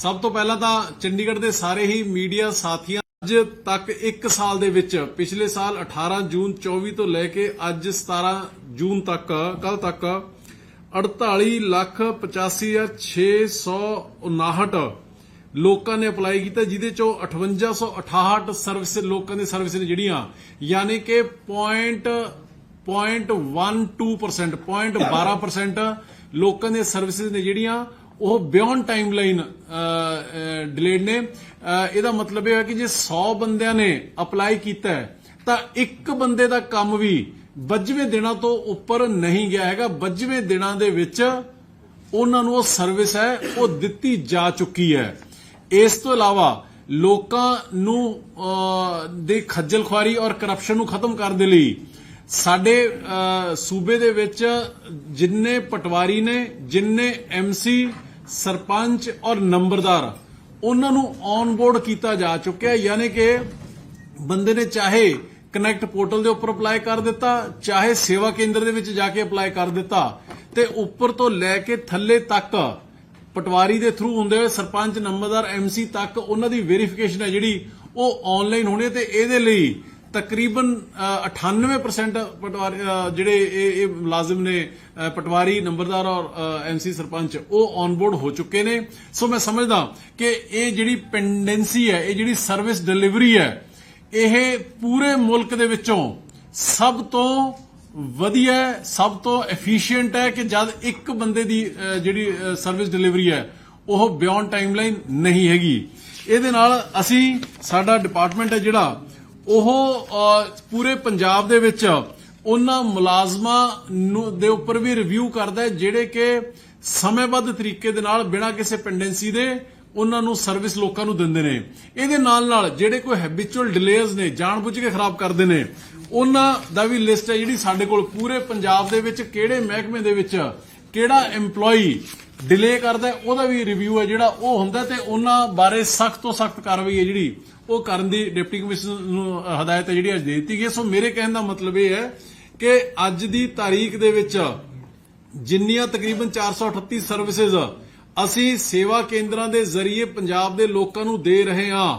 ਸਭ ਤੋਂ ਪਹਿਲਾਂ ਤਾਂ ਚੰਡੀਗੜ੍ਹ ਦੇ ਸਾਰੇ ਹੀ ਮੀਡੀਆ ਸਾਥੀਆਂ, ਅੱਜ ਤੱਕ 1 ਸਾਲ ਦੇ ਵਿੱਚ, ਪਿਛਲੇ ਸਾਲ 18 ਜੂਨ 24 ਤੋਂ ਲੈ ਕੇ ਅੱਜ 17 ਜੂਨ ਤੱਕ ਕੱਲ ਤੱਕ 48 ਲੱਖ 85659 ਲੋਕਾਂ ਨੇ ਅਪਲਾਈ ਕੀਤਾ, ਜਿਹਦੇ ਚੋਂ 5868 ਸਰਵਿਸ ਲੋਕਾਂ ਦੀ ਸਰਵਿਸ ਨੇ ਜਿਹੜੀਆਂ, ਯਾਨੀ ਕਿ ਪੁਆਇੰਟ 0.12% 0.12% ਲੋਕਾਂ ਦੀਆਂ ਸਰਵਿਸਿਜ਼ ਨੇ ਜਿਹੜੀਆਂ ਉਹ ਬਿਯੋਂਡ ਟਾਈਮਲਾਈਨ ਡਿਲੇਡ ਨੇ। ਇਹਦਾ ਮਤਲਬ ਇਹ ਹੈ ਕਿ ਜੇ 100 ਬੰਦਿਆਂ ਨੇ ਅਪਲਾਈ ਕੀਤਾ ਹੈ, ਤਾਂ ਇੱਕ ਬੰਦੇ ਦਾ ਕੰਮ ਵੀ 25ਵੇਂ ਦਿਨਾਂ ਤੋਂ ਉੱਪਰ ਨਹੀਂ ਗਿਆ ਹੈਗਾ। 25ਵੇਂ ਦਿਨਾਂ ਦੇ ਵਿੱਚ ਉਹਨਾਂ ਨੂੰ ਉਹ ਸਰਵਿਸ ਹੈ ਉਹ ਦਿੱਤੀ ਜਾ ਚੁੱਕੀ ਹੈ। ਇਸ ਤੋਂ ਇਲਾਵਾ ਲੋਕਾਂ ਨੂੰ ਅਹ, ਦੇ ਖੱਜਲ ਖੁਆਰੀ ਔਰ ਕਰਪਸ਼ਨ ਨੂੰ ਖਤਮ ਕਰਨ ਦੇ ਲਈ ਸਾਡੇ ਸੂਬੇ ਦੇ ਵਿੱਚ ਜਿੰਨੇ ਪਟਵਾਰੀ ਨੇ ਜਿੰਨੇ ਐਮਸੀ ਸਰਪੰਚ ਔਰ ਨੰਬਰਦਾਰ, ਉਹਨਾਂ ਨੂੰ ਔਨਬੋਰਡ ਕੀਤਾ ਜਾ ਚੁੱਕਿਆ ਯਾਨੀ ਕਿ ਬੰਦੇ ਨੇ ਚਾਹੇ ਕਨੈਕਟ ਪੋਰਟਲ ਦੇ ਉੱਪਰ ਅਪਲਾਈ ਕਰ ਦਿੱਤਾ, ਚਾਹੇ ਸੇਵਾ ਕੇਂਦਰ ਦੇ ਵਿੱਚ ਜਾ ਕੇ ਅਪਲਾਈ ਕਰ ਦਿੱਤਾ, ਤੇ ਉੱਪਰ ਤੋਂ ਲੈ ਕੇ ਥੱਲੇ ਤੱਕ ਪਟਵਾਰੀ ਦੇ ਥਰੂ ਹੁੰਦੇ ਹੋਏ ਸਰਪੰਚ, ਨੰਬਰਦਾਰ ਐਮਸੀ ਤੱਕ ਉਹਨਾਂ ਦੀ ਵੈਰੀਫਿਕੇਸ਼ਨ ਹੈ ਜਿਹੜੀ ਉਹ ਆਨਲਾਈਨ ਹੋਣੀ ਤੇ ਇਹਦੇ ਲਈ ਤਕਰੀਬਨ ਅ, 98% ਪਟਵਾਰੀ ਜਿਹੜੇ ਇਹ ਇਹ ਮੁਲਾਜ਼ਮ ਨੇ ਪਟਵਾਰੀ ਨੰਬਰਦਾਰ ਔਰ ਐਮਸੀ ਸਰਪੰਚ ਉਹ ਔਨਬੋਰਡ ਹੋ ਚੁੱਕੇ ਨੇ। ਸੋ ਮੈਂ ਸਮਝਦਾ ਕਿ ਇਹ ਜਿਹੜੀ ਪੈਂਡੈਂਸੀ ਹੈ ਇਹ ਜਿਹੜੀ ਸਰਵਿਸ ਡਿਲੀਵਰੀ ਹੈ ਇਹ ਪੂਰੇ ਮੁਲਕ ਦੇ ਵਿੱਚੋਂ ਸਭ ਤੋਂ ਵਧੀਆ ਸਭ ਤੋਂ ਐਫੀਸ਼ੀਐਂਟ ਹੈ ਕਿ ਜਦ ਇੱਕ ਬੰਦੇ ਦੀ ਜਿਹੜੀ ਸਰਵਿਸ ਡਿਲੀਵਰੀ ਹੈ ਉਹ ਬਿਯੋਂਡ ਟਾਈਮਲਾਈਨ ਨਹੀਂ ਹੈਗੀ। ਇਹਦੇ ਨਾਲ ਅਸੀਂ ਸਾਡਾ ਡਿਪਾਰਟਮੈਂਟ ਹੈ ਜਿਹੜਾ ਉਹ ਪੂਰੇ ਪੰਜਾਬ ਦੇ ਵਿੱਚ ਉਹਨਾਂ ਮੁਲਾਜ਼ਮਾਂ ਨੂੰ, ਦੇ ਉੱਪਰ ਵੀ ਰਿਵਿਊ ਕਰਦਾ ਹੈ, ਜਿਹੜੇ ਕਿ ਸਮੇਂਬੱਧ ਤਰੀਕੇ ਦੇ ਨਾਲ ਬਿਨਾਂ ਕਿਸੇ ਪੈਂਡੈਂਸੀ ਦੇ ਉਹਨਾਂ ਨੂੰ ਸਰਵਿਸ ਲੋਕਾਂ ਨੂੰ ਦਿੰਦੇ ਨੇ। ਇਹਦੇ ਨਾਲ ਨਾਲ ਜਿਹੜੇ ਕੋਈ ਹੈਬਿਚੁਅਲ ਡਿਲੇਜ਼ ਨੇ, ਜਾਣਬੁੱਝ ਕੇ ਖਰਾਬ ਕਰਦੇ ਨੇ, ਉਹਨਾਂ ਦਾ ਵੀ ਲਿਸਟ ਹੈ ਜਿਹੜੀ ਸਾਡੇ ਕੋਲ ਪੂਰੇ ਪੰਜਾਬ ਦੇ ਵਿੱਚ ਕਿਹੜੇ ਮਹਿਕਮੇ ਦੇ ਵਿੱਚ ਕਿਹੜਾ EMPLOYEE ਡਿਲੇ ਕਰਦਾ ਉਹਦਾ ਵੀ ਰਿਵਿਊ ਹੈ ਜਿਹੜਾ ਉਹ ਹੁੰਦਾ ਤੇ ਉਹਨਾਂ ਬਾਰੇ ਸਖਤ ਤੋਂ ਸਖਤ ਕਾਰਵਾਈ ਹੈ ਜਿਹੜੀ ਉਹ ਕਰਨ ਦੀ ਡਿਪਟੀ ਕਮਿਸ਼ਨਰ ਨੂੰ ਹਦਾਇਤ ਹੈ ਜਿਹੜੀ ਅੱਜ ਦੇ ਦਿੱਤੀ ਗਈ ਸੋ ਮੇਰੇ ਕਹਿਣ ਦਾ ਮਤਲਬ ਇਹ ਹੈ ਕਿ ਅੱਜ ਦੀ ਤਾਰੀਖ ਦੇ ਵਿੱਚ ਜਿੰਨੀਆਂ ਤਕਰੀਬਨ 438 ਸਰਵਿਸਿਜ਼ ਅਸੀਂ ਸੇਵਾ ਕੇਂਦਰਾਂ ਦੇ ਜ਼ਰੀਏ ਪੰਜਾਬ ਦੇ ਲੋਕਾਂ ਨੂੰ ਦੇ ਰਹੇ ਹਾਂ,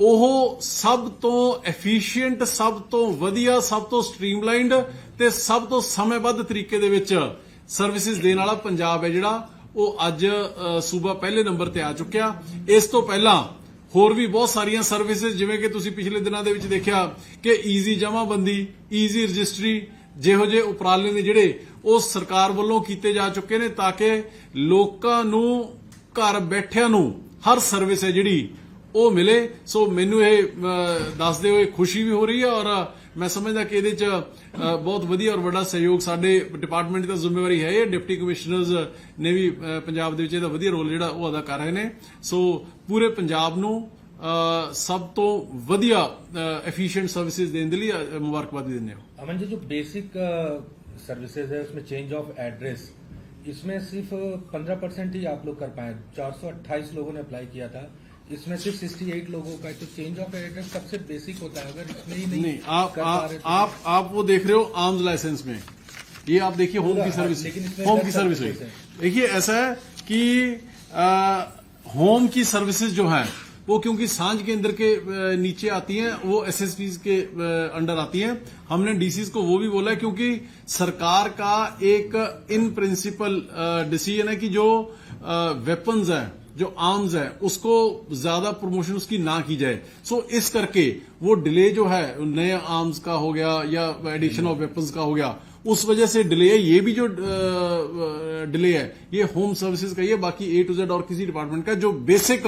ਉਹ ਸਭ ਤੋਂ ਐਫੀਸ਼ੀਐਂਟ ਸਭ ਤੋਂ ਵਧੀਆ, ਸਭ ਤੋਂ ਸਟ੍ਰੀਮਲਾਈਨਡ ਤੇ ਸਭ ਤੋਂ ਸਮੇਂਬੱਧ ਤਰੀਕੇ ਦੇ ਵਿੱਚ ਸਰਵਿਸਿਜ਼ ਦੇਣ ਵਾਲਾ ਪੰਜਾਬ ਹੈ ਜਿਹੜਾ। ਉਹ ਅੱਜ ਅ, ਸੂਬਾ ਪਹਿਲੇ ਨੰਬਰ ਤੇ ਆ ਚੁੱਕਿਆ। ਇਸ ਤੋਂ ਪਹਿਲਾਂ ਹੋਰ ਵੀ ਬਹੁਤ ਸਾਰੀਆਂ ਸਰਵਿਸਿਜ਼ ਜਿਵੇਂ ਕਿ ਤੁਸੀਂ ਪਿਛਲੇ ਦਿਨਾਂ ਦੇ ਵਿੱਚ ਦੇਖਿਆ ਕਿ ਈਜ਼ੀ ਜਮਾਬੰਦੀ ਈਜ਼ੀ ਰਜਿਸਟਰੀ ਜਿਹੋ ਜਿਹੇ ਉਪਰਾਲੇ ਨੇ ਜਿਹੜੇ ਉਹ ਸਰਕਾਰ ਵੱਲੋਂ ਕੀਤੇ ਜਾ ਚੁੱਕੇ ਨੇ ਤਾਂ ਕਿ ਲੋਕਾਂ ਨੂੰ ਘਰ ਬੈਠਿਆਂ ਨੂੰ ਹਰ ਸਰਵਿਸ ਹੈ ਜਿਹੜੀ ਉਹ ਮਿਲੇ। ਸੋ ਮੈਨੂੰ ਇਹ ਦੱਸਦੇ ਹੋਏ ਖੁਸ਼ੀ ਵੀ ਹੋ ਰਹੀ ਹੈ ਔਰ ਮੈਂ ਸਮਝਦਾ ਕਿ ਇਹਦੇ ਚ ਅ, ਬਹੁਤ ਵਧੀਆ ਔਰ ਵੱਡਾ ਸਹਿਯੋਗ ਸਾਡੇ ਡਿਪਾਰਟਮੈਂਟ ਦੀ ਤਾਂ ਜ਼ਿੰਮੇਵਾਰੀ ਹੈ ਇਹ ਡਿਪਟੀ ਕਮਿਸ਼ਨਰਸ ਨੇ ਵੀ ਅ, ਪੰਜਾਬ ਦੇ ਵਿੱਚ ਇਹਦਾ ਵਧੀਆ ਰੋਲ ਜਿਹੜਾ ਉਹ ਅਦਾ ਕਰ ਰਹੇ ਨੇ ਸੋ ਪੂਰੇ ਪੰਜਾਬ ਨੂੰ ਅ, ਸਭ ਤੋਂ ਵਧੀਆ ਐਫੀਸ਼ੀਐਂਟ ਸਰਵਿਸਿਜ਼ ਦੇਣ ਦੇ ਲਈ ਅ, ਮੁਬਾਰਕਬਾਦ ਵੀ ਦਿੰਦੇ ਹਾਂ अमन जी जो बेसिक सर्विसेज है उसमें चेंज ऑफ एड्रेस इसमें सिर्फ 15 परसेंट ही आप लोग कर पाए 428 लोगों ने अप्लाई किया था इसमें सिर्फ़ 68 लोगों का है। तो चेंज ऑफ़ एड्रेस सबसे बेसिक होता है अगर इसमें ही नहीं, नहीं आप आप तो- आप आप वो देख रहे हो आर्म्स लाइसेंस में। ये आप देखिए होम की सर्विस होम की सर्विस देखिए ऐसा है कि आ, होम की सर्विसेज़ जो है वो क्योंकि साँझ केंद्र के नीचे आती हैं वो एसएसपी के अंडर आती हैं। हमने डीसीज को वो भी बोला है क्योंकि सरकार का एक इन प्रिंसिपल डिसीज़न है कि जो वेपन्स है जो आर्म्स है उसको ज्यादा प्रमोशन उसकी ना की जाए सो इस करके वो डिले जो है नए आर्म्स का हो गया या एडिशन ऑफ वेपन्स का हो गया उस वजह से डिले है ये भी जो डिले है ये होम सर्विसेज का ही है बाकी ए टू जेड और किसी डिपार्टमेंट का जो बेसिक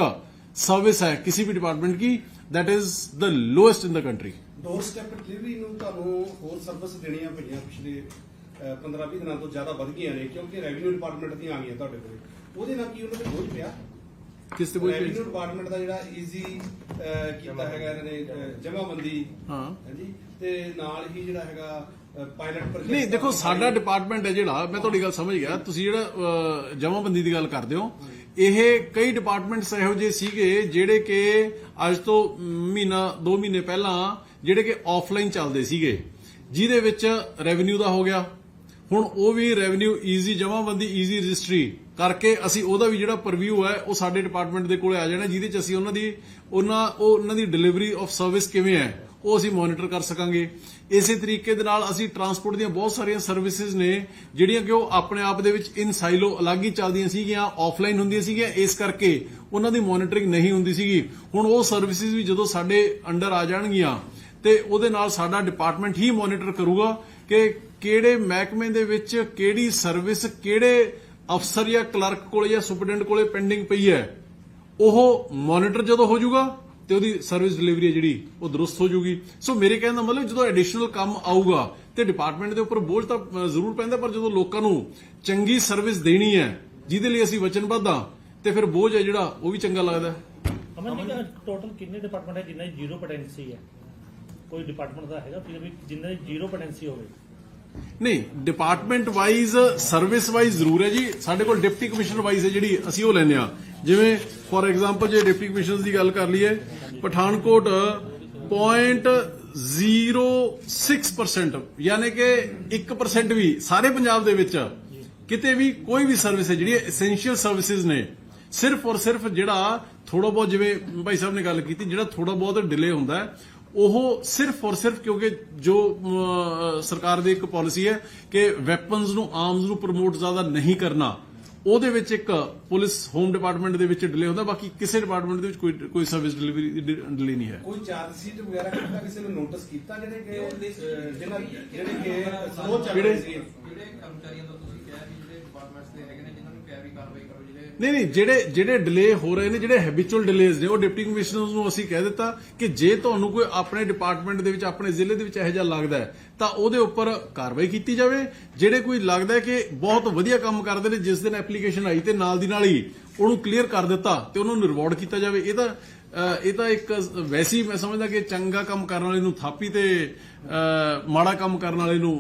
सर्विस है किसी भी डिपार्टमेंट की that is the lowest in the country door step delivery ਨੂੰ ਤੁਹਾਨੂੰ ਹੋਰ ਸਰਵਿਸ ਦੇਣੀਆਂ ਪਈਆਂ ਪਿਛਲੇ 15-20 ਦਿਨਾਂ ਤੋਂ ਜ਼ਿਆਦਾ ਵੱਧ ਗਈਆਂ ਨੇ ਕਿਉਂਕਿ ਰੈਵਨਿਊ ਡਿਪਾਰਟਮੈਂਟ ਦੀਆਂ ਆ ਗਈਆਂ ਤੁਹਾਡੇ ਕੋਲ ਉਹਦੇ ਨਾਲ ਕੀ ਉਹਨਾਂ ਦੇ ਬੋਝ ਪਿਆ ਕਿਸ ਤੇ ਕੋਈ ਰੈਵਨਿਊ ਡਿਪਾਰਟਮੈਂਟ ਦਾ ਜਿਹੜਾ ਈਜ਼ੀ ਕੀਤਾ ਹੈਗਾ ਇਹਨਾਂ ਨੇ ਜਮਾਬੰਦੀ। ਹਾਂ। ਹਾਂਜੀ? ਤੇ ਨਾਲ ਹੀ ਜਿਹੜਾ ਹੈਗਾ ਪਾਇਲਟ ਪ੍ਰੋਜੈਕਟ ਨਹੀਂ ਦੇਖੋ ਸਾਡਾ ਡਿਪਾਰਟਮੈਂਟ ਹੈ ਜਿਹੜਾ ਮੈਂ ਤੁਹਾਡੀ ਗੱਲ ਸਮਝ ਗਿਆ। ਤੁਸੀਂ ਜਿਹੜਾ ਜਮਾਬੰਦੀ ਦੀ ਗੱਲ ਕਰਦੇ ਹੋ ਇਹ ਕਈ ਡਿਪਾਰਟਮੈਂਟਸ ਇਹੋ ਜਿਹੇ ਸੀਗੇ ਜਿਹੜੇ ਕਿ ਅੱਜ ਤੋਂ ਮਹੀਨਾ 2 ਮਹੀਨੇ ਪਹਿਲਾਂ ਜਿਹੜੇ ਕਿ ਆਫਲਾਈਨ ਚੱਲਦੇ ਸੀਗੇ ਜਿਹਦੇ ਵਿੱਚ ਰੈਵਨਿਊ ਦਾ ਹੋ ਗਿਆ। ਹੁਣ ਉਹ ਵੀ revenue easy jamabandi easy registry ਕਰਕੇ ਅਸੀਂ ਉਹਦਾ ਵੀ ਜਿਹੜਾ ਪਰਵਿਊ ਹੈ, ਉਹ ਸਾਡੇ ਡਿਪਾਰਟਮੈਂਟ ਦੇ ਕੋਲੇ ਆ ਜਾਣਾ, ਜਿਹਦੇ ਚ ਅਸੀਂ ਉਹਨਾਂ ਦੀ, ਉਹਨਾਂ, ਉਹ ਉਹਨਾਂ ਦੀ ਡਿਲੀਵਰੀ ਆਫ ਸਰਵਿਸ ਕਿਵੇਂ ਹੈ, ਉਹ ਅਸੀਂ ਮੋਨੀਟਰ ਕਰ ਸਕਾਂਗੇ। ਇਸੇ ਤਰੀਕੇ ਦੇ ਨਾਲ ਅਸੀਂ ਟਰਾਂਸਪੋਰਟ ਦੀਆਂ ਬਹੁਤ ਸਾਰੀਆਂ ਸਰਵਿਸਿਜ਼ ਨੇ, ਜਿਹੜੀਆਂ ਕਿ ਉਹ ਆਪਣੇ ਆਪ ਦੇ ਵਿੱਚ ਇਨ ਸਾਈਲੋ ਅਲੱਗ ਹੀ ਚੱਲਦੀਆਂ ਸੀਗੀਆਂ ਆਫਲਾਈਨ ਹੁੰਦੀਆਂ ਸੀਗੀਆਂ, ਇਸ ਕਰਕੇ ਉਹਨਾਂ ਦੀ ਮੋਨੀਟਰਿੰਗ ਨਹੀਂ ਹੁੰਦੀ ਸੀਗੀ। ਹੁਣ ਉਹ ਸਰਵਿਸਿਜ਼ ਵੀ ਜਦੋਂ ਸਾਡੇ ਅੰਡਰ ਆ ਜਾਣਗੀਆਂ, ਤੇ ਉਹਦੇ ਨਾਲ ਸਾਡਾ ਡਿਪਾਰਟਮੈਂਟ ਹੀ ਮੋਨੀਟਰ ਕਰੂਗਾ ਕਿ ਕਿਹੜੇ ਮਹਿਕਮੇ ਦੇ ਵਿੱਚ ਕਿਹੜੀ ਸਰਵਿਸ ਕਿਹੜੇ ਅਫਸਰ ਜਾਂ ਕਲਰਕ ਕੋਲੇ ਜਾਂ ਸੁਪਰਡੈਂਟ ਕੋਲੇ ਪੈਂਡਿੰਗ ਪਈ ਹੈ, ਉਹ ਮੋਨੀਟਰ ਜਦੋਂ ਹੋ ਜਾਊਗਾ ਤੇ ਉਹਦੀ ਸਰਵਿਸ ਡਿਲੀਵਰੀ ਹੈ ਜਿਹੜੀ, ਉਹ ਦਰੁਸਤ ਹੋ ਜਾਊਗੀ। ਸੋ ਮੇਰੇ ਕਹਿਣ ਦਾ ਮਤਲਬ ਜਦੋਂ ਐਡੀਸ਼ਨਲ ਕੰਮ ਆਊਗਾ ਤੇ ਡਿਪਾਰਟਮੈਂਟ ਦੇ ਉੱਪਰ ਬੋਝ ਤਾਂ ਜ਼ਰੂਰ ਪੈਂਦਾ, ਪਰ ਜਦੋਂ ਲੋਕਾਂ ਨੂੰ ਚੰਗੀ ਸਰਵਿਸ ਦੇਣੀ ਹੈ, ਜਿਹਦੇ ਲਈ ਅਸੀਂ ਵਚਨਬੱਧ ਹਾਂ ਤੇ ਫਿਰ ਬੋਝ ਹੈ ਜਿਹੜਾ, ਉਹ ਵੀ ਚੰਗਾ ਲੱਗਦਾ ਅਮਨ ਜੀ ਟੋਟਲ ਕਿੰਨੇ ਡਿਪਾਰਟਮੈਂਟ ਹੈ ਜਿਨ੍ਹਾਂ ਦੀ ਜ਼ੀਰੋ ਪੋਟੈਂਸੀ ਹੈ? ਕੋਈ ਡਿਪਾਰਟਮੈਂਟ ਦਾ ਹੈਗਾ ਫਿਰ ਵੀ ਜਿਨ੍ਹਾਂ ਦੀ ਜ਼ੀਰੋ ਪੋਟੈਂਸੀ ਹੋਵੇ। ਨਹੀਂ ਡਿਪਾਰਟਮੈਂਟ ਵਾਈਜ਼ ਸਰਵਿਸ ਵਾਈਜ਼ ਜ਼ਰੂਰ ਹੈ ਜੀ। ਸਾਡੇ ਕੋਲ ਡਿਪਟੀ ਕਮਿਸ਼ਨਰ ਵਾਈਜ਼ ਹੈ ਜਿਹੜੀ ਅਸੀਂ ਉਹ ਲੈਂਦੇ ਆ ਜਿਵੇਂ ਫੋਰ ਐਗਜ਼ਾਮਪਲ ਜੇ ਡਿਪਟੀ ਕਮਿਸ਼ਨਰ ਦੀ ਗੱਲ ਕਰ ਲਈਏ, ਪਠਾਨਕੋਟ 0.06% ਯਾਨੀ ਕਿ 1% ਵੀ ਸਾਰੇ ਪੰਜਾਬ ਦੇ ਵਿੱਚ ਕਿਤੇ ਵੀ ਕੋਈ ਵੀ ਸਰਵਿਸ ਹੈ, ਜਿਹੜੀ ਐਸੈਂਸ਼ੀਅਲ ਸਰਵਿਸਿਜ਼ ਨੇ, ਸਿਰਫ ਔਰ ਸਿਰਫ ਜਿਹੜਾ ਥੋੜਾ ਬਹੁਤ ਜਿਵੇਂ ਭਾਈ ਸਾਹਿਬ ਨੇ ਗੱਲ ਕੀਤੀ, ਜਿਹੜਾ ਥੋੜਾ ਬਹੁਤ ਡਿਲੇ ਹੁੰਦਾ ਹੈ ਉਹ ਸਿਰਫ ਔਰ ਸਿਰਫ ਕਿਉਂਕਿ ਜੋ ਸਰਕਾਰ ਦੀ ਇੱਕ ਪਾਲਿਸੀ ਹੈ ਕਿ ਵੈਪਨਸ ਨੂੰ ਆਰਮਸ ਨੂੰ ਪ੍ਰਮੋਟ ਜ਼ਿਆਦਾ ਨਹੀਂ ਕਰਨਾ ਉਹਦੇ ਵਿੱਚ ਇੱਕ ਪੁਲਿਸ ਹੋਮ ਡਿਪਾਰਟਮੈਂਟ ਦੇ ਵਿੱਚ ਡਿਲੇ ਹੁੰਦਾ ਬਾਕੀ ਕਿਸੇ ਡਿਪਾਰਟਮੈਂਟ ਦੇ ਵਿੱਚ ਕੋਈ ਕੋਈ ਸਰਵਿਸ ਡਿਲੀਵਰੀ ਡਿਲੇ ਨਹੀਂ ਹੈ। ਕੋਈ ਚਾਰਜ ਸ਼ੀਟ ਵਗੈਰਾ ਕੀਤਾ ਕਿਸੇ ਨੂੰ ਨੋਟਿਸ ਕੀਤਾ ਜਿਹੜੇ ਕਿ ਜਿਹੜੇ ਕਿ ਸਲੋ ਚੱਲ ਰਹੇ ਸੀ ਜਿਹੜੇ ਕਰਮਚਾਰੀਆਂ ਦਾ ਤੁਸੀਂ ਕਿਹਾ ਵੀ ਜਿਹੜੇ ਡਿਪਾਰਟਮੈਂਟਸ ਦੇ ਹੈਗੇ ਨੇ ਜਿਨ੍ਹਾਂ ਨੂੰ ਕਿਹਾ ਵੀ ਕਾਰਵਾਈ ਕਰੋ ਜਿਹੜੇ ਨਹੀਂ ਨਹੀਂ, ਜਿਹੜੇ ਜਿਹੜੇ ਡਿਲੇ ਹੋ ਰਹੇ ਨੇ, ਜਿਹੜੇ ਹੈਬਿਚੁਅਲ ਡਿਲੇਜ਼ ਨੇ, ਉਹ ਡਿਪਟੀ ਕਮਿਸ਼ਨਰਸ ਨੂੰ ਅਸੀਂ ਕਹਿ ਦਿੱਤਾ ਕਿ ਜੇ ਤੁਹਾਨੂੰ ਕੋਈ ਆਪਣੇ ਡਿਪਾਰਟਮੈਂਟ ਦੇ ਵਿੱਚ, ਆਪਣੇ ਜ਼ਿਲ੍ਹੇ ਦੇ ਵਿੱਚ ਇਹੋ ਜਿਹਾ ਲੱਗਦਾ ਹੈ, ਤਾਂ ਉਹਦੇ ਉੱਪਰ ਕਾਰਵਾਈ ਕੀਤੀ ਜਾਵੇ। ਜਿਹੜੇ ਕੋਈ ਲੱਗਦਾ ਹੈ ਕਿ ਬਹੁਤ ਵਧੀਆ ਕੰਮ ਕਰਦੇ ਨੇ, ਜਿਸ ਦਿਨ ਐਪਲੀਕੇਸ਼ਨ ਆਈ ਤੇ ਨਾਲ ਦੀ ਨਾਲ ਹੀ ਉਹਨੂੰ ਕਲੀਅਰ ਕਰ ਦਿੱਤਾ ਤੇ ਉਹਨਾਂ ਨੂੰ ਰਿਵਾਰਡ ਕੀਤਾ ਜਾਵੇ, ਇਹ ਤਾਂ ਇਹ ਤਾਂ ਇੱਕ ਵੈਸੀ ਮੈਂ ਸਮਝਦਾ ਕਿ ਚੰਗਾ ਕੰਮ ਕਰਨ ਵਾਲੇ ਨੂੰ ਥਾਪੀ ਤੇ ਮਾੜਾ ਕੰਮ ਕਰਨ ਵਾਲੇ ਨੂੰ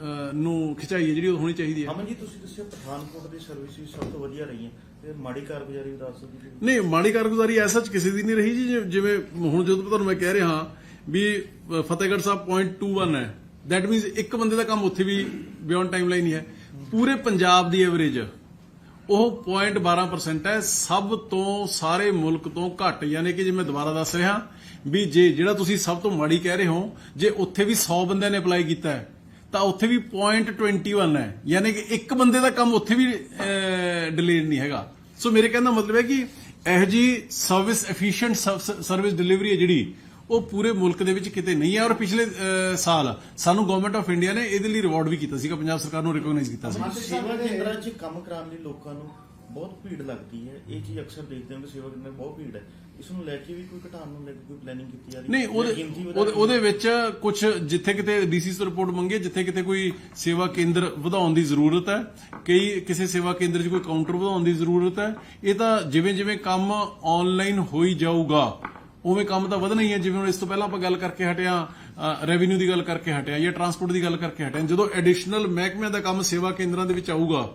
ਅਹ, ਨੂੰ ਖਿਚਾਈ ਹੈ ਜਿਹੜੀ ਉਹ ਹੋਣੀ ਚਾਹੀਦੀ ਹੈ। ਅਮਨ ਜੀ ਤੁਸੀਂ ਦੱਸਿਓ ਪਠਾਨਕੋਟ ਦੀ ਸਰਵਿਸ ਸਭ ਤੋਂ ਵਧੀਆ ਰਹੀਆਂ ਤੇ ਮਾੜੀ ਕਾਰਗੁਜ਼ਾਰੀ ਦੱਸ ਦਿਓ। ਜੀ ਨਹੀਂ ਮਾੜੀ ਕਾਰਗੁਜ਼ਾਰੀ ਐਸਾ ਚ ਕਿਸੇ ਦੀ ਨਹੀਂ ਰਹੀ ਜੀ ਜਿਵੇਂ ਹੁਣ ਜਦੋਂ ਤੁਹਾਨੂੰ ਮੈਂ ਕਹਿ ਰਿਹਾ ਹਾਂ ਵੀ ਅ, ਫਤਿਹਗੜ੍ਹ ਸਾਹਿਬ 0.21 ਹੈ। ਦੈਟ ਮੀਨਸ ਇੱਕ ਬੰਦੇ ਦਾ ਕੰਮ ਉੱਥੇ ਵੀ ਬਿਯੋਂਡ ਟਾਈਮਲਾਈਨ ਹੀ ਹੈ। ਪੂਰੇ ਪੰਜਾਬ ਦੀ ਐਵਰੇਜ ਉਹ 0.12% ਹੈ। ਸਭ ਤੋਂ ਸਾਰੇ ਮੁਲਕ ਤੋਂ ਘੱਟ ਯਾਨੀ ਕਿ ਜੇ ਮੈਂ ਦੁਬਾਰਾ ਦੱਸ ਰਿਹਾ ਵੀ ਜੇ ਜਿਹੜਾ ਤੁਸੀਂ ਸਭ ਤੋਂ ਮਾੜੀ ਕਹਿ ਰਹੇ ਹੋ ਜੇ ਉੱਥੇ ਵੀ 100 ਬੰਦਿਆਂ ਨੇ ਅਪਲਾਈ ਕੀਤਾ ਹੈ ਤਾਂ ਉੱਥੇ ਵੀ 0.21 ਹੈ। ਯਾਨੀ ਕਿ ਇੱਕ ਬੰਦੇ ਦਾ ਕੰਮ ਉੱਥੇ ਵੀ ਡਿਲੇਡ ਨਹੀਂ ਹੈਗਾ। ਸੋ ਮੇਰੇ ਕਹਿਣ ਮਤਲਬ ਹੈ ਕਿ ਇਹ ਜੀ ਸਰਵਿਸ ਐਫੀਸ਼ੀਐਂਟ ਸਰਵਿਸ ਡਿਲੀਵਰੀ ਹੈ ਜਿਹੜੀ, ਉਹ ਪੂਰੇ ਮੁਲਕ ਦੇ ਵਿੱਚ ਕਿਤੇ ਨਹੀਂ ਹੈ। ਔਰ ਪਿਛਲੇ ਸਾਲ ਸਾਨੂੰ ਗਵਰਨਮੈਂਟ ਆਫ ਇੰਡੀਆ ਨੇ ਇਹਦੇ ਲਈ ਰਿਵਾਰਡ ਵੀ ਕੀਤਾ ਸੀਗਾ। ਪੰਜਾਬ ਸਰਕਾਰ ਨੂੰ ਰਿਕਗਨਾਈਜ਼ ਕੀਤਾ ਸੀ ਸੇਵਾ ਕੇਂਦਰਾਂ 'ਚ ਕੰਮ ਕਰਾਉਣ ਲਈ ਲੋਕਾਂ ਨੂੰ ਬਹੁਤ ਭੀੜ ਲੱਗਦੀ ਹੈ। ਇਹ ਚੀਜ਼ ਅਕਸਰ ਦੇਖਦੇ ਹਾਂ ਕਿ ਸੇਵਾ ਕੇਂਦਰ ਬਹੁਤ ਭੀੜ ਹੈ। ਇਸ ਨੂੰ ਲੈ ਕੇ ਵੀ ਕੋਈ ਘਟਾਉਣ ਨੂੰ ਲੈ ਕੇ ਕੋਈ ਪਲੈਨਿੰਗ ਕੀਤੀ ਜਾ ਰਹੀ ਨਹੀਂ ਉਹਦੇ ਉਹਦੇ- ਵਿੱਚ ਕੁਝ ਜਿੱਥੇ ਕਿਤੇ ਡੀਸੀ ਤੋਂ ਰਿਪੋਰਟ ਮੰਗੀ ਹੈ, ਜਿੱਥੇ ਕਿਤੇ ਕੋਈ ਸੇਵਾ ਕੇਂਦਰ ਵਧਾਉਣ ਦੀ ਜ਼ਰੂਰਤ ਹੈ ਕਈ ਕਿਸੇ ਸੇਵਾ ਕੇਂਦਰ 'ਚ ਕੋਈ ਕਾਊਂਟਰ ਵਧਾਉਣ ਦੀ ਜ਼ਰੂਰਤ ਹੈ ਇਹ ਤਾਂ ਜਿਵੇਂ ਜਿਵੇਂ ਕੰਮ ਆਨਲਾਈਨ ਹੋਈ ਜਾਊਗਾ ਉਵੇਂ ਕੰਮ ਤਾਂ ਵਧਣਾ ਹੀ ਹੈ ਜਿਵੇਂ ਹੁਣ ਇਸ ਤੋਂ ਪਹਿਲਾਂ ਆਪਾਂ ਗੱਲ ਕਰਕੇ ਹਟਿਆ ਰੈਵਨਿਊ ਦੀ ਗੱਲ ਕਰਕੇ ਹਟਿਆ ਜਾਂ ਟਰਾਂਸਪੋਰਟ ਦੀ ਗੱਲ ਕਰਕੇ ਹਟਿਆ ਜਦੋਂ ਐਡੀਸ਼ਨਲ ਮਹਿਕਮਿਆਂ ਦਾ ਕੰਮ ਸੇਵਾ ਕੇਂਦਰਾਂ ਦੇ ਵਿੱਚ ਆਊਗਾ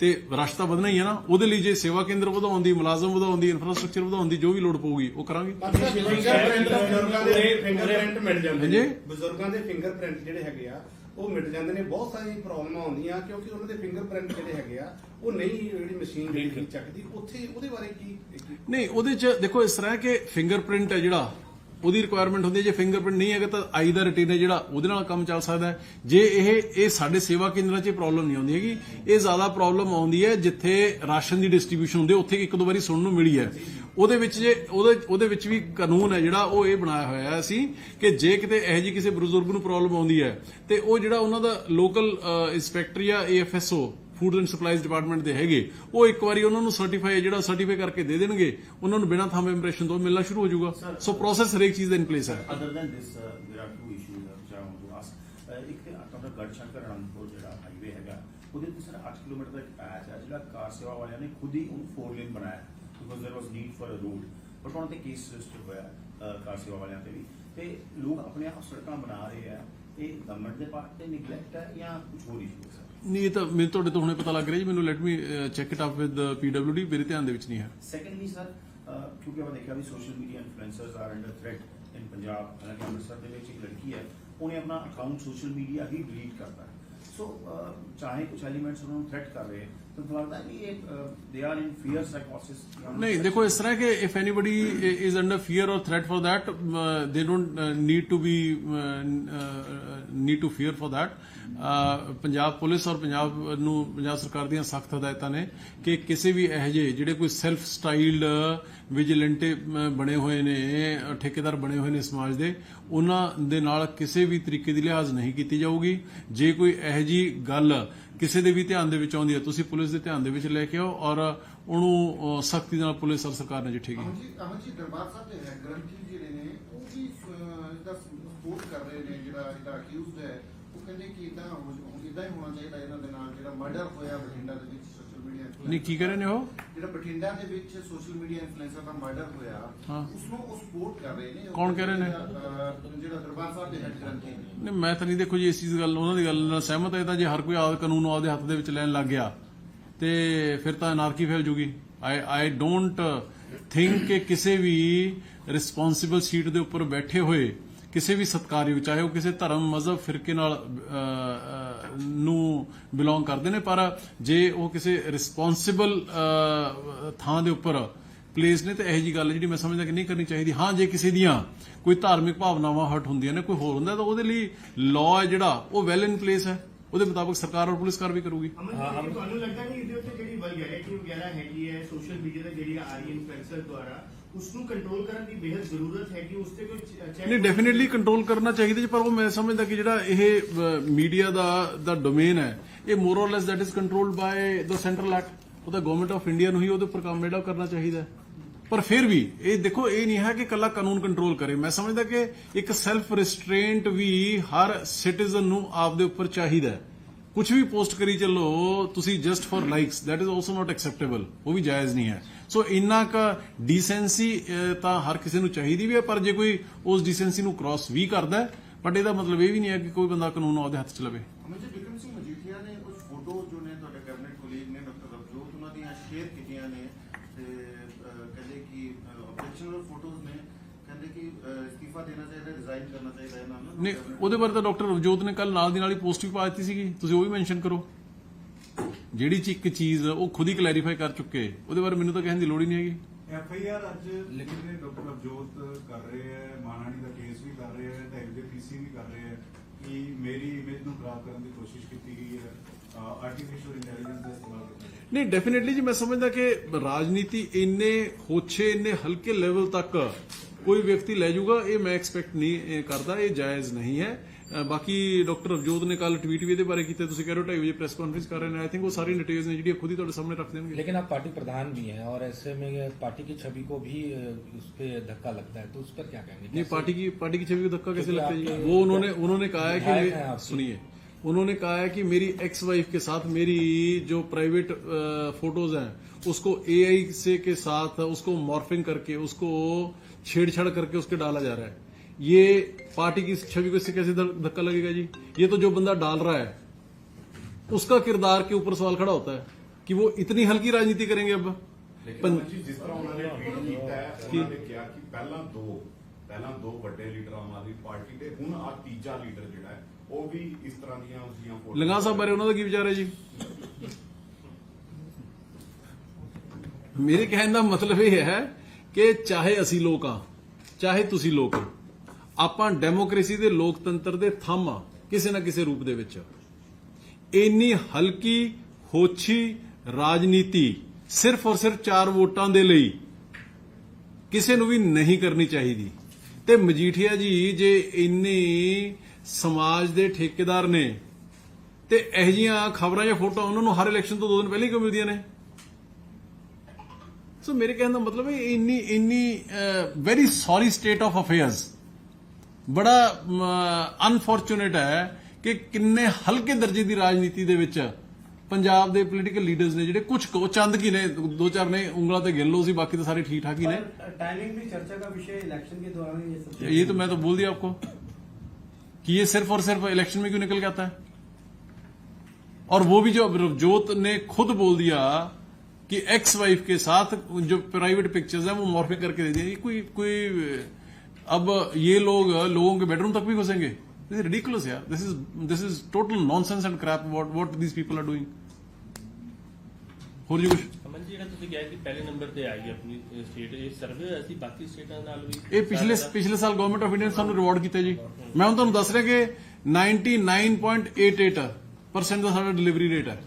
ਤੇ ਰਸ਼ ਤਾਂ ਵਧਣਾ ਹੀ ਹੈ ਨਾ ਉਹਦੇ ਲਈ ਜੇ ਸੇਵਾ ਕੇਂਦਰ ਵਧਾਉਣ ਦੀ ਮੁਲਾਜ਼ਮ ਵਧਾਉਣ ਦੀ ਇਨਫਰਾਸਟ੍ਰਕਚਰ ਵਧਾਉਣ ਦੀ ਜੋ ਵੀ ਲੋੜ ਪਊਗੀ ਉਹ ਕਰਾਂਗੇ। ਬਜ਼ੁਰਗਾਂ ਦੇ ਫਿੰਗਰਪ੍ਰਿੰਟ ਮਿਲ ਜਾਂਦੇ ਹਾਂਜੀ। ਨੇ ਬਜ਼ੁਰਗਾਂ ਦੇ ਫਿੰਗਰਪ੍ਰਿੰਟ ਜਿਹੜੇ ਹੈਗੇ ਆ ਉਹ ਮਿਟ ਜਾਂਦੇ ਨੇ। ਬਹੁਤ ਸਾਰੀਆਂ ਪ੍ਰੋਬਲਮਾਂ ਆਉਂਦੀਆਂ ਕਿਉਂਕਿ ਉਹਨਾਂ ਦੇ ਫਿੰਗਰਪ੍ਰਿੰਟ ਜਿਹੜੇ ਹੈਗੇ ਆ ਉਹ ਨਹੀਂ ਜਿਹੜੀ ਮਸ਼ੀਨ ਜਿਹੜੀ ਚੱਕਦੀ ਉੱਥੇ ਉਹਦੇ ਬਾਰੇ ਕੀ ਨਹੀਂ ਉਹਦੇ ਚ ਦੇਖੋ ਇਸ ਤਰ੍ਹਾਂ ਕਿ ਫਿੰਗਰਪ੍ਰਿੰਟ ਹੈ ਜਿਹੜਾ ਉਹਦੀ ਰਿਕੁਆਇਰਮੈਂਟ ਹੁੰਦੀ ਹੈ, ਜੇ ਫਿੰਗਰਪ੍ਰਿੰਟ ਨਹੀਂ ਹੈਗਾ ਤਾਂ ਆਈ ਦਾ ਰਟੀਨ ਹੈ ਜਿਹੜਾ ਉਹਦੇ ਨਾਲ ਕੰਮ ਚੱਲ ਸਕਦਾ ਹੈ। ਜੇ ਇਹ ਇਹ ਸਾਡੇ ਸੇਵਾ ਕੇਂਦਰਾਂ 'ਚ ਪ੍ਰੋਬਲਮ ਨਹੀਂ ਆਉਂਦੀ ਹੈਗੀ, ਇਹ ਜ਼ਿਆਦਾ ਪ੍ਰੋਬਲਮ ਆਉਂਦੀ ਹੈ ਜਿੱਥੇ ਰਾਸ਼ਨ ਦੀ ਡਿਸਟ੍ਰੀਬਿਊਸ਼ਨ ਹੁੰਦੀ ਉੱਥੇ ਇੱਕ ਦੋ ਵਾਰੀ ਸੁਣਨ ਨੂੰ ਮਿਲੀ ਹੈ। ਉਹਦੇ ਵਿੱਚ ਜੇ, ਉਹਦੇ ਉਹਦੇ ਵਿੱਚ ਵੀ ਕਾਨੂੰਨ ਹੈ ਜਿਹੜਾ, ਉਹ ਇਹ ਬਣਾਇਆ ਹੋਇਆ ਸੀ ਕਿ ਜੇ ਕਿਤੇ ਇਹੋ ਜਿਹੀ ਕਿਸੇ ਬਜ਼ੁਰਗ ਨੂੰ ਪ੍ਰੋਬਲਮ ਆਉਂਦੀ ਹੈ ਤੇ ਉਹ ਜਿਹੜਾ ਉਹਨਾਂ ਦਾ ਲੋਕਲ ਇੰਸਪੈਕਟਰ ਜਾਂ AFSO food and supplies department ਦੇ ਹੈਗੇ ਉਹ ਇੱਕ ਵਾਰੀ ਉਹਨਾਂ ਨੂੰ ਸਰਟੀਫਾਈ ਜਿਹੜਾ ਸਰਟੀਫਾਈ ਕਰਕੇ ਦੇ ਦੇਣਗੇ ਉਹਨਾਂ ਨੂੰ ਬਿਨਾਂ ਥੰਬ ਇੰਪ੍ਰੈਸ਼ਨ ਤੋਂ ਮਿਲਣਾ ਸ਼ੁਰੂ ਹੋ ਜਾਊਗਾ। ਸੋ ਪ੍ਰੋਸੈਸ ਹਰੇਕ ਚੀਜ਼ ਦਾ ਇਨ ਪਲੇਸ ਹੈ। Other than this there are two issues of jam to ask ਇੱਕ ਆਪਣਾ ਗੜਸ਼ੰਕਰ ਰਣਪੁਰ ਜਿਹੜਾ ਹਾਈਵੇ ਹੈਗਾ ਉਹਦੇ ਤੇ ਸਰ 8 ਕਿਲੋਮੀਟਰ ਦਾ ਇੱਕ ਪੈਚ ਹੈ ਜਿਹੜਾ ਕਾਰ ਸੇਵਾ ਵਾਲਿਆਂ ਨੇ ਖੁਦ ਹੀ ਉਹਨੂੰ 4 ਲੇਨ ਬਣਾਇਆ because there was need for a road ਪਰ ਉਹਨਾਂ ਤੇ ਕੇਸ ਰਜਿਸਟਰ ਹੋਇਆ ਕਾਰ ਸੇਵਾ ਵਾਲਿਆਂ ਤੇ ਵੀ। ਤੇ ਲੋਕ ਆਪਣੇ ਆਪ ਸੜਕਾਂ ਬਣਾ ਰਹੇ ਆ ਇਹ ਗਵਰਨਮੈਂਟ ਦੇ ਪਾਰਟ ਤੇ ਨਿਗਲੈਕਟ ਹੈ ਜਾਂ ਕੁਝ ਹੋਰ ਇਸ਼ੂ ਹੈ? ਨਹੀਂ ਇਹ ਤਾਂ ਮੈਨੂੰ ਤੁਹਾਡੇ ਤੋਂ ਹੁਣੇ ਪਤਾ ਲੱਗ ਰਿਹਾ ਜੀ ਮੈਨੂੰ let me check it up with PWD ਮੇਰੇ ਧਿਆਨ ਦੇ ਵਿੱਚ ਨਹੀਂ ਹੈ। ਸੈਕੰਡਲੀ ਸਰ ਕਿਉਂਕਿ ਆਪਾਂ ਦੇਖਿਆ ਵੀ social media influencers are under threat in Punjab ਹਾਲਾਂਕਿ ਅੰਮ੍ਰਿਤਸਰ ਦੇ ਵਿੱਚ ਇੱਕ ਲੜਕੀ ਹੈ ਉਹਨੇ ਆਪਣਾ ਅਕਾਊਂਟ ਸੋਸ਼ਲ ਮੀਡੀਆ ਹੀ ਡਿਲੀਟ ਕਰਤਾ ਸੋ ਚਾਹੇ ਕੁਝ ਐਲੀਮੈਂਟਸ ਉਹਨਾਂ ਨੂੰ ਥ੍ਰੈਟ ਕਰ ਰਹੇ नहीं देखो इस तरह के if anybody is under fear और threat for that they don't need to be need to fear for that Punjab police ਔਰ ਪੰਜਾਬ ਨੂੰ ਪੰਜਾਬ ਸਰਕਾਰ ਦੀਆਂ ਸਖਤ ਹਦਾਇਤਾਂ ਨੇ ਕਿ ਕਿਸੇ ਵੀ ਇਹੋ ਜਿਹੇ ਜਿਹੜੇ ਕੋਈ ਸੈਲਫ ਸਟਾਈਲਡ ਵਿਜੀਲੈਂਟੇ ਬਣੇ ਹੋਏ ਨੇ ਠੇਕੇਦਾਰ ਬਣੇ ਹੋਏ ਨੇ ਸਮਾਜ ਦੇ ਉਹਨਾਂ ਦੇ ਨਾਲ ਕਿਸੇ ਵੀ ਤਰੀਕੇ ਦੀ ਲਿਹਾਜ਼ ਨਹੀਂ ਕੀਤੀ ਜਾਊਗੀ। ਜੇ ਕੋਈ ਇਹੋ ਜਿਹੀ ਗੱਲ ਕਿਸੇ ਦੇ ਵੀ ਧਿਆਨ ਦੇ ਵਿੱਚ ਆਉਂਦੀ ਹੈ ਤੁਸੀਂ ਪੁਲਿਸ ਦੇ ਧਿਆਨ ਦੇ ਵਿੱਚ ਲੈ ਕੇ ਆਓ ਔਰ ਉਹਨੂੰ ਸਖਤੀ ਨਾਲ ਪੁਲਿਸ ਔਰ ਸਰਕਾਰ ਨੇ ਚਿੱਠੇਗੀ ਅਮਨ ਜੀ ਦਰਬਾਰ ਸਾਹਿਬ ਦੇ ਗ੍ਰੰਥੀ ਜਿਹੜੇ ਨੇ ਉਹ ਵੀ ਅਹ, ਸਪੋਰਟ ਕਰ ਰਹੇ ਨੇ ਜਿਹੜਾ ਇਹਦਾ ਅਕਿਊਜ਼ਡ ਹੈ। ਕਹਿੰਦੇ ਕਿ ਇਦਾਂ ਇਦਾਂ ਹੀ ਹੋਣਾ ਚਾਹੀਦਾ ਇਹਨਾਂ ਦੇ ਨਾਲ ਜਿਹੜਾ ਮਰਡਰ ਹੋਇਆ ਬਠਿੰਡਾ ਦੇ ਵਿੱਚ ਸੋਸ਼ਲ ਮੀਡੀਆ ਨਹੀਂ ਕੀ ਕਰ ਰਹੇ ਨੇ ਉਹ ਜਿਹੜਾ ਬਠਿੰਡਾ ਦੇ ਵਿੱਚ ਸੋਸ਼ਲ ਮੀਡੀਆ ਇਨਫਲੂਐਂਸਰ ਦਾ ਮਰਡਰ ਹੋਇਆ। ਉਸ ਨੂੰ ਉਹ ਸਪੋਰਟ ਕਰ ਰਹੇ ਨੇ। ਕੌਣ ਕਹਿ ਰਹੇ ਨੇ? ਜਿਹੜਾ, ਦਰਬਾਰ ਸਾਹਿਬ ਦੇ ਹੈਡ ਗ੍ਰੰਥੀ ਨੇ। ਨਹੀਂ ਮੈਂ ਤਾਂ ਨਹੀਂ ਦੇਖੋ ਜੀ ਇਸ ਚੀਜ਼ ਗੱਲ ਉਹਨਾਂ ਦੀ ਗੱਲ ਨਾਲ ਸਹਿਮਤ ਹੈ। ਤਾਂ ਜੇ ਹਰ ਕੋਈ ਆਪ ਕਾਨੂੰਨ ਆਪਦੇ ਹੱਥ ਦੇ ਵਿੱਚ ਲੈਣ ਲੱਗ ਗਿਆ ਤੇ ਫਿਰ ਤਾਂ ਅਨਾਰਕੀ ਫੈਲ ਜੂਗੀ। ਆਈ ਆਈ ਡੋਂਟ ਥਿੰਕ ਕਿ ਕਿਸੇ ਵੀ ਰਿਸਪੌਂਸਿਬਲ ਸੀਟ ਦੇ ਉੱਪਰ ਬੈਠੇ ਹੋਏ ਕਿਸੇ ਵੀ ਸਤਕਾਰਯੋਗ ਚਾਹੇ ਉਹ ਕਿਸੇ ਧਰਮ ਮਜ਼ਹਬ ਫਿਰਕੇ ਨਾਲ ਨੂੰ ਬਿਲੋਂਗ ਕਰਦੇ ਨੇ ਪਰ ਜੇ ਉਹ ਕਿਸੇ ਰਿਸਪੌਂਸਿਬਲ ਥਾਂ ਦੇ ਉੱਪਰ ਪਲੇਸ ਨੇ ਤੇ ਇਹੋ ਜੀ ਗੱਲ ਜਿਹੜੀ ਮੈਂ ਸਮਝਦਾ ਕਿ ਨਹੀਂ ਕਰਨੀ ਚਾਹੀਦੀ। ਹਾਂ ਜੇ ਕਿਸੇ ਦੀਆਂ ਕੋਈ ਧਾਰਮਿਕ ਭਾਵਨਾਵਾਂ ਹਟ ਹੁੰਦੀਆਂ ਨੇ ਕੋਈ ਹੋਰ ਹੁੰਦਾ ਤਾਂ ਉਹਦੇ ਲਈ ਲਾਅ ਹੈ ਜਿਹੜਾ ਉਹ ਵੈਲ ਇਨ ਪਲੇਸ ਹੈ। ਉਹਦੇ ਮੁਤਾਬਕ ਸਰਕਾਰ ਔਰ ਪੁਲਿਸ ਕਾਰਵਾਈ ਕਰੂਗੀ। ਤੁਹਾਨੂੰ ਲੱਗਦਾ ਨਹੀਂ ਇਹਦੇ ਉੱਤੇ ਜਿਹੜੀ ਵਲਗੈਰਿਟੀ ਵਗੈਰਾ ਹੈਗੀ ਹੈ ਸੋਸ਼ਲ ਮੀਡੀਆ ਤੇ ਜਿਹੜੀ ਆ ਰਹੀ ਇਨਫਲੂਐਂਸਰ ਦੁਆਰਾ ਉਸ ਡੈਫੀਨਿਟਲੀ ਕੰਟਰੋਲ ਕਰਨਾ ਚਾਹੀਦਾ ਪਰ ਉਹ ਮੈਂ ਸਮਝਦਾ ਕਿ ਜਿਹੜਾ ਇਹ ਮੀਡੀਆ ਦਾ ਦਾ ਡੋਮੇਨ ਹੈ ਇਹ more or less that is controlled by the central act ਉਹ ਤਾਂ ਗਵਰਨਮੈਂਟ ਆਫ ਇੰਡੀਆ ਨੂੰ ਹੀ ਉਹਦੇ ਉੱਪਰ ਕੰਮ ਜਿਹੜਾ ਕਰਨਾ ਚਾਹੀਦਾ ਪਰ ਫਿਰ ਵੀ ਇਹ ਦੇਖੋ ਇਹ ਨਹੀਂ ਹੈ ਕਿ ਕੱਲਾ ਕਾਨੂੰਨ ਕੰਟਰੋਲ ਕਰੇ। ਮੈਂ ਸਮਝਦਾ ਕਿ ਇੱਕ ਸੈਲਫ ਰਿਸਟ੍ਰੇਂਟ ਵੀ ਹਰ ਸਿਟੀਜ਼ਨ ਨੂੰ ਆਪ ਦੇ ਉੱਪਰ ਚਾਹੀਦਾ ਕੁਝ ਵੀ ਪੋਸਟ ਕਰੀ ਚੱਲੋ ਤੁਸੀਂ just for likes that is also not acceptable ਉਹ ਵੀ ਜਾਇਜ਼ ਨਹੀਂ ਹੈ। ਸੋ ਇੰਨਾ ਕ ਡੀਸੈਂਸੀ ਤਾਂ ਹਰ ਕਿਸੇ ਨੂੰ ਚਾਹੀਦੀ ਵੀ ਹੈ ਪਰ ਜੇ ਕੋਈ ਉਸ ਡੀਸੈਂਸੀ ਨੂੰ ਕ੍ਰਾਸ ਵੀ ਕਰਦਾ ਹੈ ਬਟ ਇਹਦਾ ਮਤਲਬ ਇਹ ਵੀ ਨਹੀਂ ਹੈ ਕਿ ਕੋਈ ਬੰਦਾ ਕਾਨੂੰਨ ਉਹਦੇ ਹੱਥ 'ਚ ਲਵੇ। ਸਿੰਘ ਮਜੀਠੀਆ ਨੇ ਕੁਝ ਫੋਟੋ ਜੋ ਨੇ ਤੁਹਾਡੇ ਕੈਬਨਿਟ ਕੋਲੀਗ ਨੇ ਡਾਕਟਰ ਰਵਜੋਤ ਉਹਨਾਂ ਦੀਆਂ ਸ਼ੇਅਰ ਕੀਤੀਆਂ ਨੇ ਤੇ ਅਹ, ਕਹਿੰਦੇ ਕਿ ਆਬਜੈਕਸ਼ਨਲ ਫੋਟੋਜ਼ ਨੇ ਕਹਿੰਦੇ ਕਿ ਅਹ, ਅਸਤੀਫਾ ਦੇਣਾ ਚਾਹੀਦਾ ਰਿਜ਼ਾਈਨ ਕਰਨਾ ਚਾਹੀਦਾ ਇਹਨਾਂ ਨੂੰ ਨਹੀਂ ਉਹਦੇ ਬਾਰੇ ਤਾਂ ਡਾਕਟਰ ਰਵਜੋਤ ਨੇ ਕੱਲ ਨਾਲ ਦੀ ਨਾਲ ਹੀ ਪੋਸਟ ਵੀ ਪਾ ਦਿੱਤੀ ਸੀਗੀ। ਤੁਸੀਂ ਉਹ ਵੀ ਮੈਂਸ਼ਨ ਕਰੋ। ਜਿਹੜੀ ਚ ਇੱਕ ਚੀਜ਼ ਉਹ ਖੁਦ ਹੀ ਕਲੈਰੀਫਾਈ ਕਰ ਚੁੱਕੇ। ਉਹਦੇ ਬਾਰੇ ਮੈਨੂੰ ਤਾਂ ਕਹਿਣ ਦੀ ਲੋੜ ਹੀ ਨਹੀਂ ਹੈਗੀ। ਐਫ ਆਈ ਆਰ ਅੱਜ ਲਿਖਦੇ ਡਾਕਟਰ ਅਬਜੋਤ ਕਰ ਰਹੇ ਹੈ ਮਾਨਾਣੀ ਦਾ ਕੇਸ ਵੀ ਕਰ ਰਹੇ ਹੈ ਤੇ ਐਫਜੀਪੀਸੀ ਵੀ ਕਰ ਰਹੇ ਹੈ ਕਿ ਮੇਰੀ ਇਮੇਜ ਨੂੰ ਖਰਾਬ ਕਰਨ ਦੀ ਕੋਸ਼ਿਸ਼ ਕੀਤੀ ਗਈ ਹੈ ਆਰਟੀਫੀਸ਼ੀਅਲ ਇੰਟੈਲੀਜੈਂਸ ਦਾ ਇਸਤੇਮਾਲ ਗਿਆ ਨਹੀਂ ਡੈਫੀਨਿਟਲੀ ਜੀ ਮੈਂ ਸਮਝਦਾ ਕਿ ਰਾਜਨੀਤੀ ਇੰਨੇ ਹੋਛੇ ਇੰਨੇ ਹਲਕੇ ਲੈਵਲ ਤੱਕ ਕੋਈ ਵਿਅਕਤੀ ਲੈ ਜਾਊਗਾ ਇਹ ਮੈਂ ਐਕਸਪੈਕਟ ਨਹੀਂ ਇਹ ਕਰਦਾ ਇਹ ਜਾਇਜ਼ ਨਹੀਂ ਹੈ ਅ, ਬਾਕੀ ਡਾਕਟਰ ਅਵਜੋਤ ਨੇ ਕੱਲ ਟਵੀਟ ਵੀ ਇਹਦੇ ਬਾਰੇ ਕੀਤਾ ਤੁਸੀਂ ਕਹਿ ਰਹੇ ਹੋ 2:30 ਵਜੇ ਪ੍ਰੈਸ ਕਾਨਫਰੰਸ ਕਰ ਰਹੇ ਨੇ ਆਈ ਥਿੰਕ ਉਹ ਸਾਰੀ ਡਿਟੇਲਸ ਨੇ ਜਿਹੜੀਆਂ ਖੁਦ ਹੀ ਤੁਹਾਡੇ ਸਾਹਮਣੇ ਰੱਖ ਦੇਣਗੇ लेकिन आप पार्टी प्रधान भी हैं और ऐसे में ये पार्टी की छवि को भी अ, उस पर धक्का लगता है तो उस पर क्या कहेंगे नहीं पार्टी की पार्टी की छवि को धक्का कैसे क्योंकि लगता है जी आपके वो उन्होंने उन्होंने कहा है कि विधायक हैं मे- आपके। सुनिए उन्होंने कहा है कि मेरी एक्स वाइफ के साथ मेरी जो प्राइवेट फोटोज हैं उसको एआई से के साथ उसको मॉर्फिंग करके उसको छेड़छाड़ करके उसके डाला जा रहा है ये पार्टी की छवि को इससे कैसे ध- धक्का लगेगा जी ये तो जो बंदा डाल रहा है उसका किरदार के ऊपर सवाल खड़ा होता है कि वो इतनी हल्की राजनीति करेंगे अब ਲੇਕਿਨ ਪੰ- ਅਮਨ ਜੀ ਜਿਸ ਤਰ੍ਹਾਂ ਉਹਨਾਂ ਨੇ ਟਵੀਟ ਕੀਤਾ ਹੈ ਉਹਨਾਂ ਨੇ ਕਿਹਾ ਕਿ ਪਹਿਲਾਂ ਦੋ ਪਹਿਲਾਂ ਦੋ ਵੱਡੇ ਲੀਡਰ ਆਮ ਆਦਮੀ ਪਾਰਟੀ ਦੇ ਹੁਣ ਆ ਤੀਜਾ ਲੀਡਰ ਜਿਹੜਾ ਹੈ ਉਹ ਵੀ ਇਸ ਤਰ੍ਹਾਂ ਦੀਆਂ ਉਸਦੀਆਂ ਫੋਟੋਆਂ ਲੰਗਾ ਸਾਹਿਬ ਬਾਰੇ ਉਹਨਾਂ ਦਾ ਕੀ ਵਿਚਾਰ ਹੈ ਜੀ ਮੇਰੇ ਕਹਿਣ ਦਾ ਮਤਲਬ ਇਹ ਹੈ ਕਿ ਚਾਹੇ ਅਸੀਂ ਲੋਕ ਆ, ਚਾਹੇ ਤੁਸੀਂ ਲੋਕ ਹੋ, ਆਪਾਂ ਡੈਮੋਕ੍ਰੇਸੀ ਦੇ ਲੋਕਤੰਤਰ ਦੇ ਥੰਮ ਆ, ਕਿਸੇ ਨਾ ਕਿਸੇ ਰੂਪ ਦੇ ਵਿੱਚ। ਇੰਨੀ ਹਲਕੀ, ਹੋਛੀ ਰਾਜਨੀਤੀ ਸਿਰਫ ਔਰ ਸਿਰਫ ਚਾਰ ਵੋਟਾਂ ਦੇ ਲਈ ਕਿਸੇ ਨੂੰ ਵੀ ਨਹੀਂ ਕਰਨੀ ਚਾਹੀਦੀ। ਤੇ ਮਜੀਠੀਆ ਜੀ, ਜੇ ਇੰਨੀ ਸਮਾਜ ਦੇ ਠੇਕੇਦਾਰ ਨੇ, ਤੇ ਇਹ ਜੀਆਂ ਖਬਰਾਂ ਜਾਂ ਫੋਟੋਆਂ ਉਹਨਾਂ ਨੂੰ ਹਰ ਇਲੈਕਸ਼ਨ ਤੋਂ ਦੋ ਦਿਨ ਪਹਿਲਾਂ ਹੀ ਕਿਉਂ ਮਿਲਦੀਆਂ ਨੇ? ਸੋ ਮੇਰੇ ਕਹਿਣ ਦਾ ਮਤਲਬ ਹੈ ਇੰਨੀ ਇੰਨੀ very sorry state of affairs ਬੜਾ ਅਨਫੋਰਚੂਨੇਟ ਹੈ ਕਿ ਕਿੰਨੇ ਹਲਕੇ ਦਰਜੇ ਦੀ ਰਾਜਨੀਤੀ ਦੇ ਵਿੱਚ ਪੰਜਾਬ ਦੇ ਪੋਲੀਟੀਕਲ ਲੀਡਰਸ ਨੇ ਜਿਹੜੇ ਕੁਝ ਕੋ ਚੰਦ ਕੀ ਨੇ ਦੋ ਚਾਰ ਨੇ ਉਂਗਲਾਂ ਤੇ ਗਿਣ ਲਓ ਸੀ ਬਾਕੀ ਤਾਂ ਸਾਰੇ ਠੀਕ ਠਾਕ ही ने टाइमिंग भी चर्चा का विषय इलेक्शन के दौरान ये सब ये तो मैं तो बोल दिया आपको कि ये सिर्फ और सिर्फ इलेक्शन में क्यों निकल के आता है और वो भी जो रवजोत ने खुद बोल दिया कि एक्स वाइफ के साथ जो प्राइवेट पिक्चर्स हैं वो मॉर्फिंग करके दे दिए ये कोई कोई अब ये लोग लोगों के बेडरूम तक भी घुसेंगे दिस इज रिडिकुलस यार this is this is total nonsense and crap what what these people are doing ਹੋਰ ਜੀ ਕੁਝ ਅਮਨ ਜੀ ਜਿਹੜਾ ਤੁਸੀਂ ਕਿਹਾ ਕਿ ਪਹਿਲੇ ਨੰਬਰ ਤੇ ਆਈ ਆਪਣੀ ਸਟੇਟ ਇਹ ਸਰਵੇ ਹੋਇਆ ਸੀ ਬਾਕੀ ਸਟੇਟਾਂ ਨਾਲ ਵੀ ਇਹ ਪਿਛਲੇ ਪਿਛਲੇ ਸਾਲ ਗਵਰਨਮੈਂਟ ਆਫ ਇੰਡੀਆ ਨੇ ਸਾਨੂੰ ਰਿਵਾਰਡ ਕੀਤਾ ਜੀ ਮੈਂ ਹੁਣ ਤੁਹਾਨੂੰ ਦੱਸ ਰਿਹਾ ਕਿ 99.88% ਦਾ ਸਾਡਾ ਡਿਲੀਵਰੀ ਰੇਟ ਹੈ